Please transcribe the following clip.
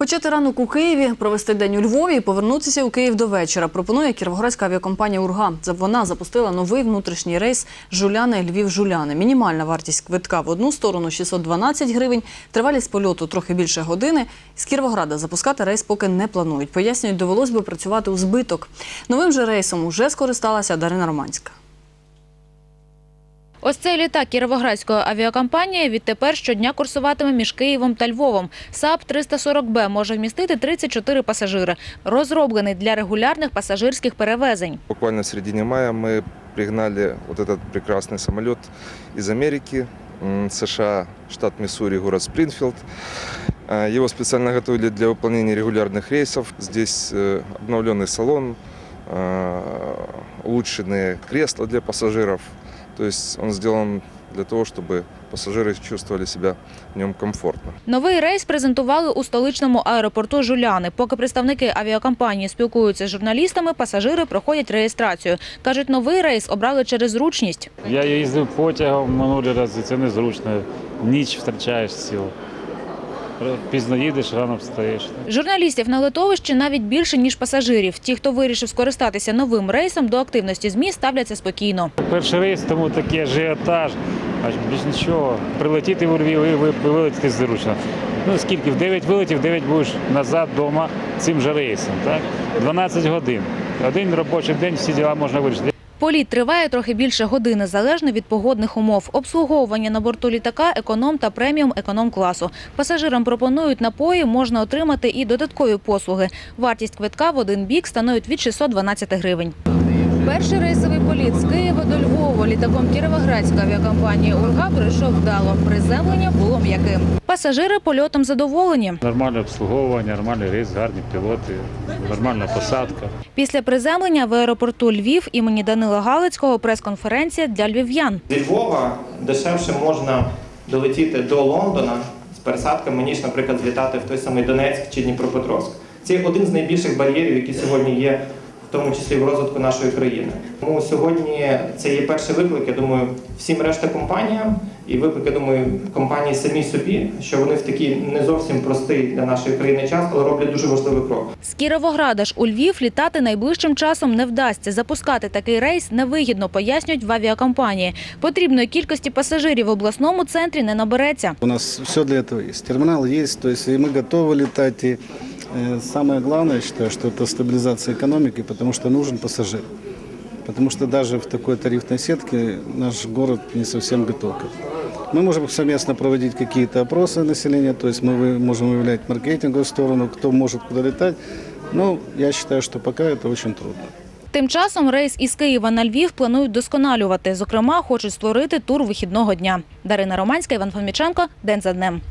Почати ранок у Києві, провести день у Львові і повернутися у Київ до вечора. Пропонує кіровоградська авіакомпанія Урга. Вона запустила новий внутрішній рейс Жуляни Львів Жуляни. Мінімальна вартість квитка в одну сторону 612 гривень. Тривалість польоту трохи більше години. З Кіровограда запускати рейс поки не планують. Пояснюють, довелось би працювати у збиток. Новим же рейсом уже скористалася Дарина Романська. Ось цей літак Кіровоградської авіакомпанії відтепер щодня курсуватиме між Києвом та Львовом. САП 340Б може вмістити 34 пасажири. Розроблений для регулярних пасажирських перевезень. Буквально в середине мая мы пригнали вот этот прекрасный самолет из Америки, м, США, штат Миссури, город Спрингфилд. Э, Его специально готовили для выполнения регулярных рейсов. Здесь э, обновленный салон, э, улучшенные кресла для пассажиров. то есть он сделан для того, чтобы пасажири чувствовали себе в ньому комфортно. Новий рейс презентували у столичному аеропорту Жуляни. Поки представники авіакомпанії спілкуються з журналістами, пасажири проходять реєстрацію. Кажуть, новий рейс обрали через зручність. Я їздив потягом минулі рази, це незручно. Ніч втрачаєш цілу. Пізно їдеш, рано встаєш. Журналістів на литовищі навіть більше, ніж пасажирів. Ті, хто вирішив скористатися новим рейсом, до активності ЗМІ ставляться спокійно. Перший рейс, тому такий ажіотаж, аж більш нічого. Прилетіти в Львів і вилетіти зручно. Ну скільки? В 9 вилетів, 9 будеш назад вдома цим же рейсом. Так? 12 годин. Один робочий день, всі діла можна вирішити. Політ триває трохи більше години, залежно від погодних умов. Обслуговування на борту літака економ та преміум економ класу. Пасажирам пропонують напої, можна отримати і додаткові послуги. Вартість квитка в один бік становить від 612 гривень. Перший рейсовий політ з Києва до Львова літаком Кіровоградської авіакомпанії «Урга» пройшов вдало. Приземлення було м'яким. Пасажири польотом задоволені. Нормальне обслуговування, нормальний рейс, гарні пілоти, нормальна посадка. Після приземлення в аеропорту Львів імені Данила Галицького прес-конференція для львів'ян. Зі Львова дешевше можна долетіти до Лондона з пересадками, ніж, наприклад, злітати в той самий Донецьк чи Дніпропетровськ. Це один з найбільших бар'єрів, які сьогодні є, в тому числі в розвитку нашої країни. Тому сьогодні це є перший виклик, я думаю, всім решта компаніям, і виклик, я думаю, компанії самі собі, що вони в такий не зовсім простий для нашої країни час, але роблять дуже важливий крок. З Кіровограда ж у Львів літати найближчим часом не вдасться. Запускати такий рейс невигідно, пояснюють в авіакомпанії. Потрібної кількості пасажирів в обласному центрі не набереться. У нас все для этого есть. Терминал есть, то есть и мы готовы летать. И э, самое главное, я считаю, что это стабилизация экономики, потому что нужен пассажир. Потому что даже в такой тарифной сетке наш город не совсем готов. к этому. Мы можем совместно проводить какие-то опросы населения, то есть мы вы- можем выявлять маркетинговую сторону, кто может куда летать. Но я считаю, что пока это очень трудно. Тим часом рейс із Києва на Львів планують досконалювати. Зокрема, хочуть створити тур вихідного дня. Дарина Романська, Іван Фоміченко. День за днем.